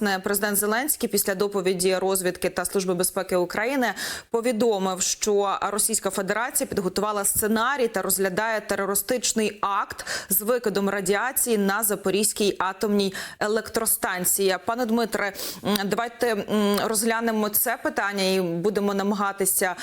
власне президент Зеленський після доповіді розвідки та служби безпеки України повідомив, що Російська Федерація підготувала сценарій та розглядає терористичний акт з викидом радіації на Запорізькій атомній електростанції. Пане Дмитре, давайте розглянемо це питання і будемо намагатися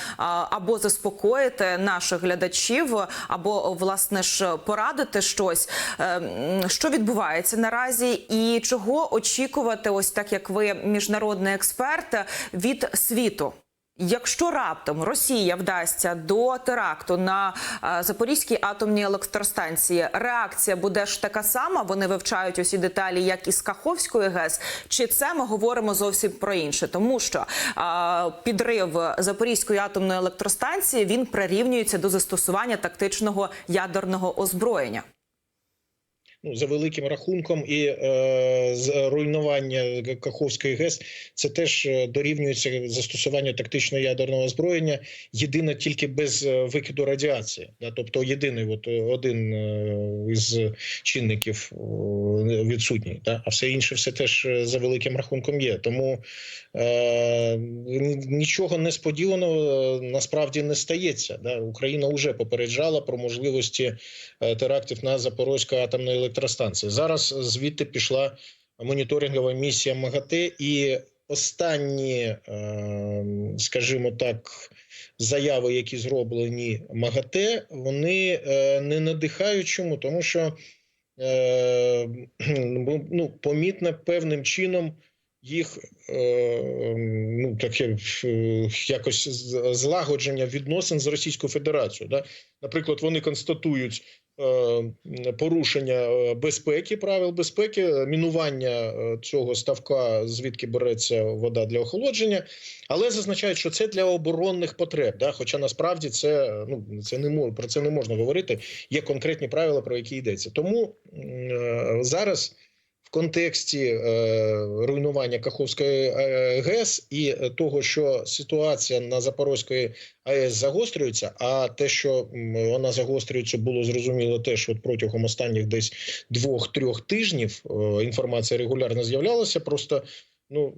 або заспокоїти наших глядачів, або власне ж порадити щось. Е, Що відбувається наразі, і чого очікувати, ось так як ви міжнародний експерт, від світу? Якщо раптом Росія вдасться до теракту на е, Запорізькій атомній електростанції, реакція буде ж така сама. Вони вивчають усі деталі, як і з Каховської ГЕС. Чи це ми говоримо зовсім про інше? Тому що е, підрив Запорізької атомної електростанції він прирівнюється до застосування тактичного ядерного озброєння. Ну, за великим рахунком, і е, руйнування Каховської ГЕС це теж е, дорівнюється застосуванню тактичного ядерного озброєння. Єдине тільки без е, викиду радіації. Да? Тобто єдиний от, е, один із чинників відсутній. Да? А все інше все теж за великим рахунком є. Тому е, нічого несподіваного насправді не стається. Да? Україна вже попереджала про можливості терактів на Запорозьку атомну електростанцію. Зараз звідти пішла моніторингова місія МАГАТЕ, і останні, е, скажімо так, заяви, які зроблені МАГАТЕ, вони е, не надихають. Чому? Тому що е, ну, помітно певним чином. Їх ну таке якось злагодження відносин з Російською Федерацією. Да? Наприклад, вони констатують порушення е, безпеки, правил безпеки, е, мінування е, цього ставка, звідки береться вода для охолодження, але зазначають, що це для оборонних потреб. Да? Хоча насправді це ну це не мож, про це не можна говорити. Є конкретні правила, про які йдеться. Тому е, зараз. В контексті е, руйнування Каховської е, ГЕС і е, того, що ситуація на Запорозької АЕС загострюється, а те, що вона загострюється, було зрозуміло теж от протягом останніх десь двох-трьох тижнів інформація регулярно з'являлася. Просто ну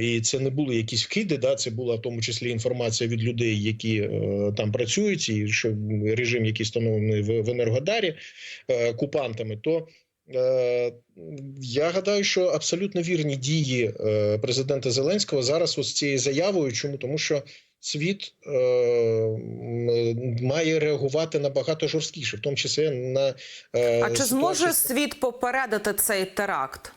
і це не були якісь вкиди, да, це була в тому числі інформація від людей, які е, там працюють, і що режим, який встановлений в, в Енергодарі е, купантами, то Я гадаю, що абсолютно вірні дії е, президента Зеленського зараз ось цією заявою. Чому тому, що світ е, має реагувати набагато жорсткіше, в тому числі на е, А чи зможе світ попередити цей теракт?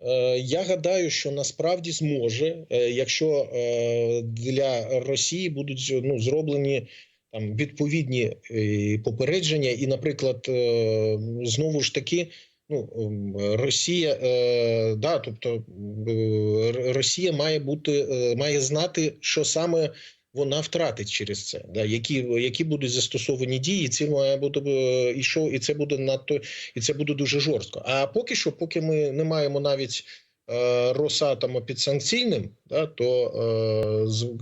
Е, Я гадаю, що насправді зможе, е, якщо е, для Росії будуть ну зроблені там відповідні е, попередження, і, наприклад, е, знову ж таки. Ну, ем, Росія, е, да, тобто Росія має бути, має знати, що саме вона втратить через це, да, які, які будуть застосовані дії, це має бути і що, і це буде надто і це буде дуже жорстко. А поки що, поки ми не маємо навіть Росатома підсанкційним, да, то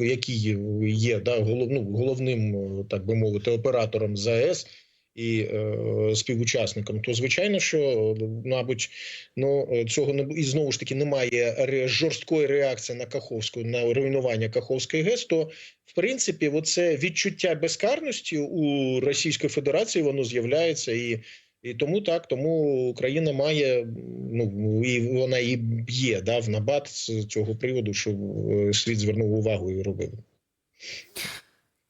е, який є да, голов, ну, головним, е, так би мовити, оператором ЗАЕС і е, співучасником, то звичайно, що е, мабуть, ну е, цього не і знову ж таки немає жорсткої реакції на Каховську на руйнування Каховської ГЕС, то в принципі, оце відчуття безкарності у Російської Федерації воно з'являється і. І тому так, тому Україна має ну і вона і б'є да, в набат з цього приводу, що е, світ звернув увагу і робив.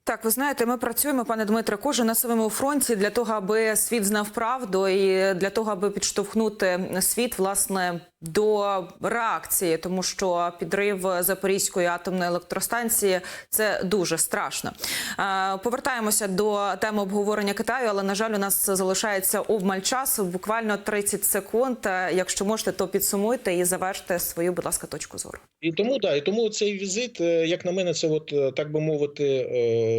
Так, ви знаєте, ми працюємо, пане Дмитре, кожен на своєму фронті для того, аби світ знав правду, і для того, аби підштовхнути світ власне до реакції, тому що підрив Запорізької атомної електростанції це дуже страшно. Повертаємося до теми обговорення Китаю, але на жаль, у нас залишається обмаль часу. Буквально 30 секунд. Якщо можете, то підсумуйте і заверште свою, будь ласка, точку зору. І тому да, і тому цей візит, е, як на мене, це от е, так би мовити, е,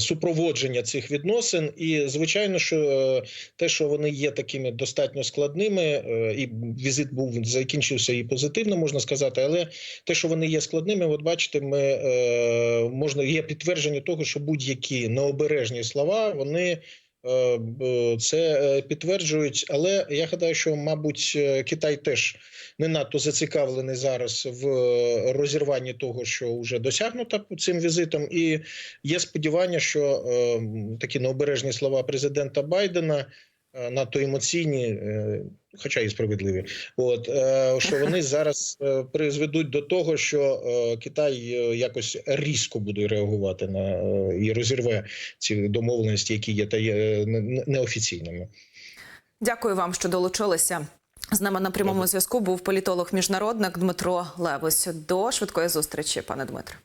супроводження цих відносин. І звичайно, що е, те, що вони є такими достатньо складними, е, і візит був закінчився і позитивно, можна сказати, але те, що вони є складними, от бачите, ми е, можна є підтвердження того, що будь-які необережні слова вони. Е, це е, підтверджують. Але я гадаю, що, мабуть, е, Китай теж не надто зацікавлений зараз в розірванні того, що вже досягнуто цим візитом, і є сподівання, що такі необережні слова президента Байдена. Е, Надто емоційні, е, хоча і справедливі, от е, що вони зараз призведуть до того, що Китай якось різко буде реагувати на і розірве ці домовленості, які є та є не- не- неофіційними. Дякую вам, що долучилися. З нами на прямому зв'язку був політолог-міжнародник Дмитро Левось. До швидкої зустрічі, пане Дмитре.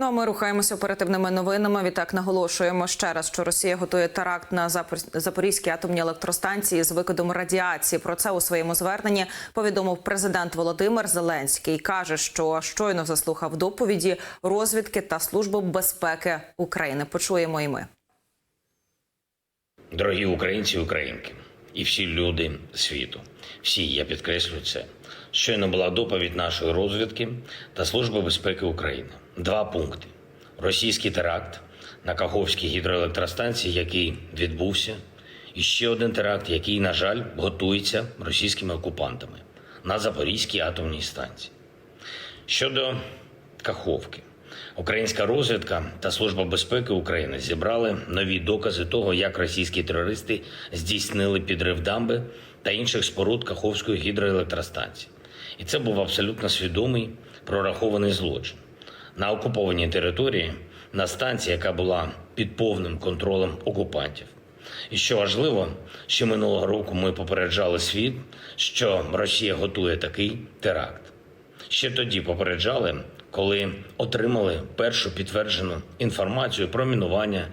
Ну а ми рухаємося оперативними новинами. Відтак наголошуємо ще раз, що Росія готує теракт на Запор- Запорізькій атомній електростанції з викидом радіації. Про це у своєму зверненні повідомив президент Володимир Зеленський. каже, що щойно заслухав доповіді розвідки та служби безпеки України. Почуємо і ми. Дорогі українці українки, і всі люди світу, всі, я підкреслюю це. Щойно була доповідь нашої розвідки та Служби безпеки України. Два пункти: російський теракт на Каховській гідроелектростанції, який відбувся, і ще один теракт, який, на жаль, готується російськими окупантами на Запорізькій атомній станції. Щодо Каховки, українська розвідка та Служба безпеки України зібрали нові докази того, як російські терористи здійснили підрив дамби та інших споруд Каховської гідроелектростанції. І це був абсолютно свідомий прорахований злочин. На окупованій території, на станції, яка була під повним контролем окупантів. І що важливо, ще минулого року ми попереджали світ, що Росія готує такий теракт. Ще тоді попереджали, коли отримали першу підтверджену інформацію про мінування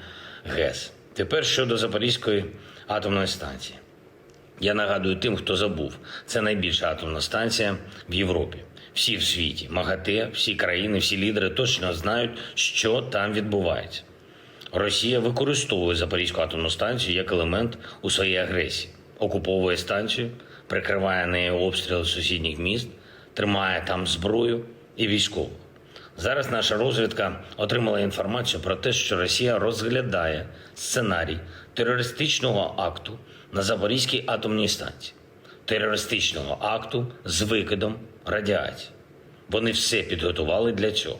ГЕС. Тепер щодо Запорізької атомної станції. Я нагадую тим, хто забув, це найбільша атомна станція в Європі. Всі в світі, МАГАТЕ, всі країни, всі лідери точно знають, що там відбувається. Росія використовує Запорізьку атомну станцію як елемент у своїй агресії, окуповує станцію, прикриває нею обстріли сусідніх міст, тримає там зброю і військову. Зараз наша розвідка отримала інформацію про те, що Росія розглядає сценарій терористичного акту на Запорізькій атомній станції, терористичного акту з викидом радіації. Вони все підготували для цього.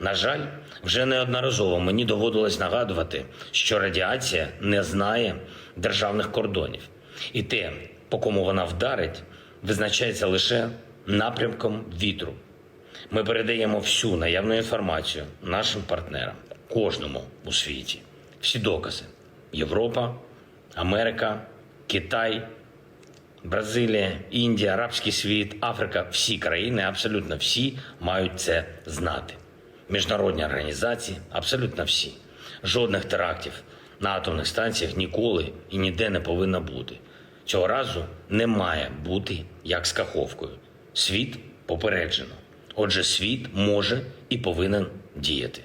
На жаль, вже неодноразово мені доводилось нагадувати, що радіація не знає державних кордонів, і те, по кому вона вдарить, визначається лише напрямком вітру. Ми передаємо всю наявну інформацію нашим партнерам, кожному у світі. Всі докази: Європа, Америка, Китай, Бразилія, Індія, Арабський світ, Африка, всі країни, абсолютно всі мають це знати. Міжнародні організації, абсолютно всі. Жодних терактів на атомних станціях ніколи і ніде не повинно бути. Цього разу не має бути як з Каховкою. Світ попереджено. Отже, світ може і повинен діяти.